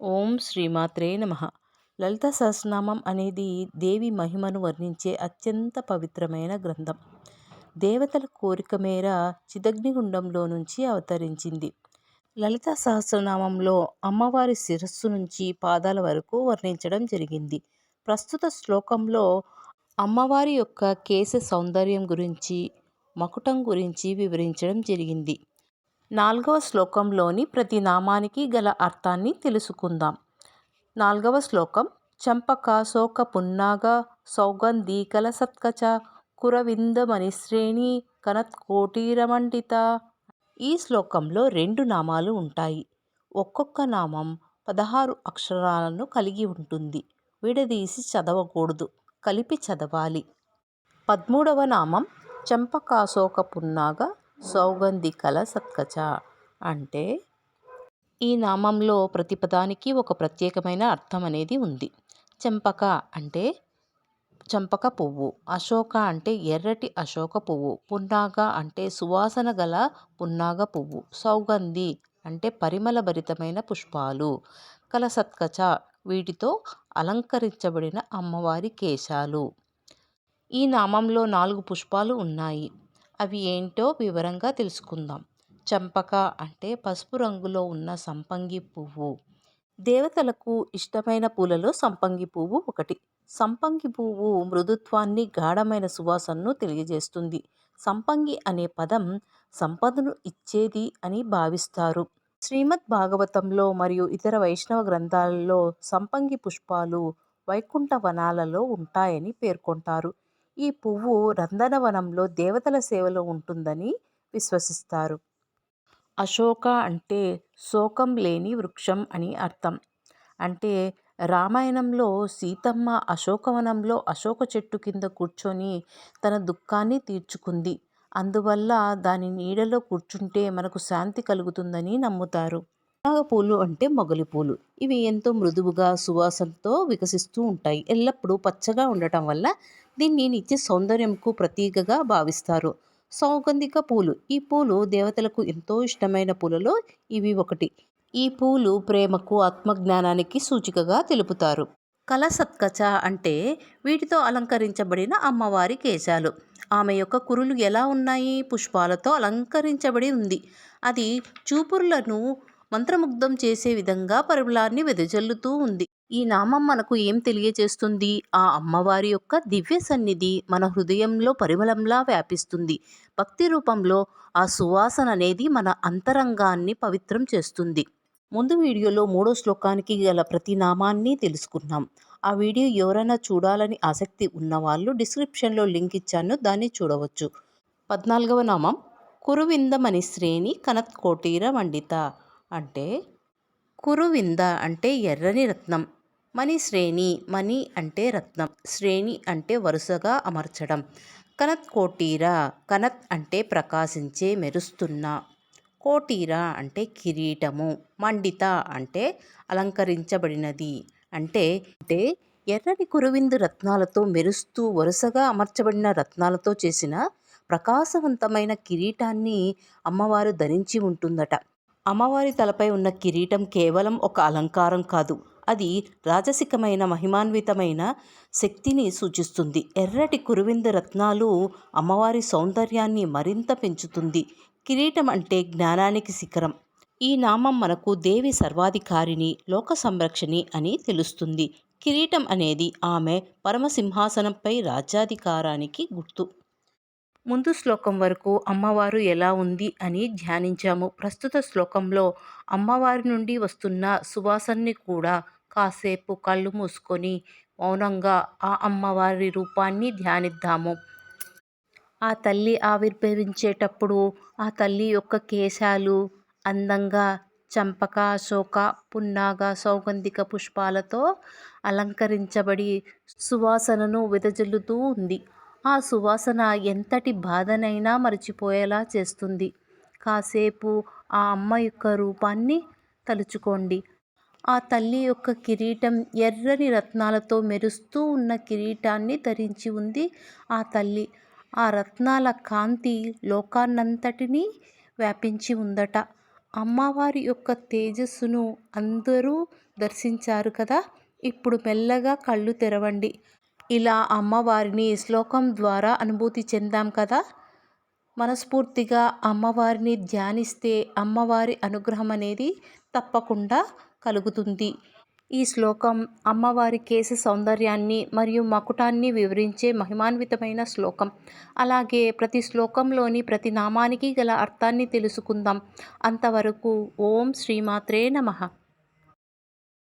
ఓం శ్రీమాత్రే నమ. లలిత సహస్రనామం అనేది దేవి మహిమను వర్ణించే అత్యంత పవిత్రమైన గ్రంథం. దేవతల కోరిక మేర చిదగ్నిగుండంలో నుంచి అవతరించింది. లలిత సహస్రనామంలో అమ్మవారి శిరస్సు నుంచి పాదాల వరకు వర్ణించడం జరిగింది. ప్రస్తుత శ్లోకంలో అమ్మవారి యొక్క కేశ సౌందర్యం గురించి మకుటం గురించి వివరించడం జరిగింది. నాలుగవ శ్లోకంలోని ప్రతి నామానికి గల అర్థాన్ని తెలుసుకుందాం. నాలుగవ శ్లోకం చంపక శోక పున్నాగ సౌగంధీకల సత్కచ కురవిందమణిశ్రేణి కనత్కోటీరమండిత ఈ శ్లోకంలో రెండు నామాలు ఉంటాయి. ఒక్కొక్క నామం పదహారు అక్షరాలను కలిగి ఉంటుంది. విడదీసి చదవకూడదు. కలిపి చదవాలి. పదమూడవ నామం చంపకాశోక పున్నాగ సౌగంధికల సత్కచ అంటే ఈ నామంలో ప్రతి పదానికి ఒక ప్రత్యేకమైన అర్థం అనేది ఉంది. చంపక అంటే చంపక పువ్వు అశోక అంటే ఎర్రటి అశోక పువ్వు పున్నాగ అంటే సువాసన గల పున్నాగ పువ్వు సౌగంధి అంటే పరిమళభరితమైన పుష్పాలు. కలసత్కచ వీటితో అలంకరించబడిన అమ్మవారి కేశాలు. ఈ నామంలో నాలుగు పుష్పాలు ఉన్నాయి. అవి ఏంటో వివరంగా తెలుసుకుందాం. చంపక అంటే పసుపు రంగులో ఉన్న సంపంగి పువ్వు. దేవతలకు ఇష్టమైన పూలలో సంపంగి పువ్వు ఒకటి. సంపంగి పువ్వు మృదుత్వాన్ని గాఢమైన సువాసనను తెలియజేస్తుంది. సంపంగి అనే పదం సంపదను ఇచ్చేది అని భావిస్తారు. శ్రీమద్ భాగవతంలో మరియు ఇతర వైష్ణవ గ్రంథాలలో సంపంగి పుష్పాలు వైకుంఠ వనాలలో ఉంటాయని పేర్కొంటారు. ఈ పువ్వు రందనవనంలో దేవతల సేవలో ఉంటుందని విశ్వసిస్తారు. అశోక అంటే శోకం లేని వృక్షం అని అర్థం. అంటే రామాయణంలో సీతమ్మ అశోకవనంలో అశోక చెట్టు కింద కూర్చొని తన దుఃఖాన్ని తీర్చుకుంది. అందువల్ల దాని నీడలో కూర్చుంటే మనకు శాంతి కలుగుతుందని నమ్ముతారు. పూలు అంటే మొగలి పూలు. ఇవి ఎంతో మృదువుగా సువాసనతో వికసిస్తూ ఉంటాయి. ఎల్లప్పుడూ పచ్చగా ఉండటం వల్ల దీన్ని నిత్య సౌందర్యంకు ప్రతీకగా భావిస్తారు. సౌగంధిక పూలు. ఈ పూలు దేవతలకు ఎంతో ఇష్టమైన పూలలో ఇవి ఒకటి. ఈ పూలు ప్రేమకు ఆత్మజ్ఞానానికి సూచికగా తెలుపుతారు. కలసత్కచ అంటే వీటితో అలంకరించబడిన అమ్మవారి కేశాలు. ఆమె యొక్క కురులు ఎలా ఉన్నాయి? పుష్పాలతో అలంకరించబడి ఉంది. అది చూపురులను మంత్రముగ్ధం చేసే విధంగా పరిమళాన్ని వెదజల్లుతూ ఉంది. ఈ నామం మనకు ఏం తెలియజేస్తుంది? ఆ అమ్మవారి యొక్క దివ్య సన్నిధి మన హృదయంలో పరిమళంలా వ్యాపిస్తుంది. భక్తి రూపంలో ఆ సువాసన అనేది మన అంతరంగాన్ని పవిత్రం చేస్తుంది. ముందు వీడియోలో మూడో శ్లోకానికి గల ప్రతి నామాన్ని తెలుసుకున్నాం. ఆ వీడియో ఎవరైనా చూడాలని ఆసక్తి ఉన్నవాళ్ళు డిస్క్రిప్షన్లో లింక్ ఇచ్చాను దాన్ని చూడవచ్చు. పద్నాలుగవ నామం కురువిందమణి శ్రేణి కనత్కోటీర మండిత అంటే కురువింద అంటే ఎర్రని రత్నం మణి శ్రేణి మణి అంటే రత్నం శ్రేణి అంటే వరుసగా అమర్చడం కనత్ కోటీర కనత్ అంటే ప్రకాశించే మెరుస్తున్న కోటీర అంటే కిరీటము మండిత అంటే అలంకరించబడినది అంటే అంటే ఎర్రని కురువిందు రత్నాలతో మెరుస్తూ వరుసగా అమర్చబడిన రత్నాలతో చేసిన ప్రకాశవంతమైన కిరీటాన్ని అమ్మవారు ధరించి ఉంటుందట. అమ్మవారి తలపై ఉన్న కిరీటం కేవలం ఒక అలంకారం కాదు. అది రాజసికమైన మహిమాన్వితమైన శక్తిని సూచిస్తుంది. ఎర్రటి కురువింద రత్నాలు అమ్మవారి సౌందర్యాన్ని మరింత పెంచుతుంది. కిరీటం అంటే జ్ఞానానికి శిఖరం. ఈ నామం మనకు దేవి సర్వాధికారిని లోక సంరక్షణి అని తెలుస్తుంది. కిరీటం అనేది ఆమె పరమసింహాసనంపై రాజ్యాధికారానికి గుర్తు. ముందు శ్లోకం వరకు అమ్మవారు ఎలా ఉంది అని ధ్యానించాము. ప్రస్తుత శ్లోకంలో అమ్మవారి నుండి వస్తున్న సువాసనని కూడా కాసేపు కళ్ళు మూసుకొని మౌనంగా ఆ అమ్మవారి రూపాన్ని ధ్యానిద్దాము. ఆ తల్లి ఆవిర్భవించేటప్పుడు ఆ తల్లి యొక్క కేశాలు అందంగా చంపక శోక పున్నాగ సౌగంధిక పుష్పాలతో అలంకరించబడి సువాసనను వెదజల్లుతూ ఉంది. ఆ సువాసన ఎంతటి బాధనైనా మరచిపోయేలా చేస్తుంది. కాసేపు ఆ అమ్మ యొక్క రూపాన్ని తలుచుకోండి. ఆ తల్లి యొక్క కిరీటం ఎర్రని రత్నాలతో మెరుస్తూ ఉన్న కిరీటాన్ని ధరించి ఉంది ఆ తల్లి. ఆ రత్నాల కాంతి లోకాన్నంతటినీ వ్యాపించి ఉందట. అమ్మవారి యొక్క తేజస్సును అందరూ దర్శించారు కదా? ఇప్పుడు మెల్లగా కళ్ళు తెరవండి. ఇలా అమ్మవారిని శ్లోకం ద్వారా అనుభూతి చెందాం కదా? మనస్ఫూర్తిగా అమ్మవారిని ధ్యానిస్తే అమ్మవారి అనుగ్రహం అనేది తప్పకుండా కలుగుతుంది. ఈ శ్లోకం అమ్మవారి కేశ సౌందర్యాన్ని మరియు మకుటాన్ని వివరించే మహిమాన్వితమైన శ్లోకం. అలాగే ప్రతి శ్లోకంలోని ప్రతి నామానికి గల అర్థాన్ని తెలుసుకుందాం. అంతవరకు ఓం శ్రీమాత్రే నమః.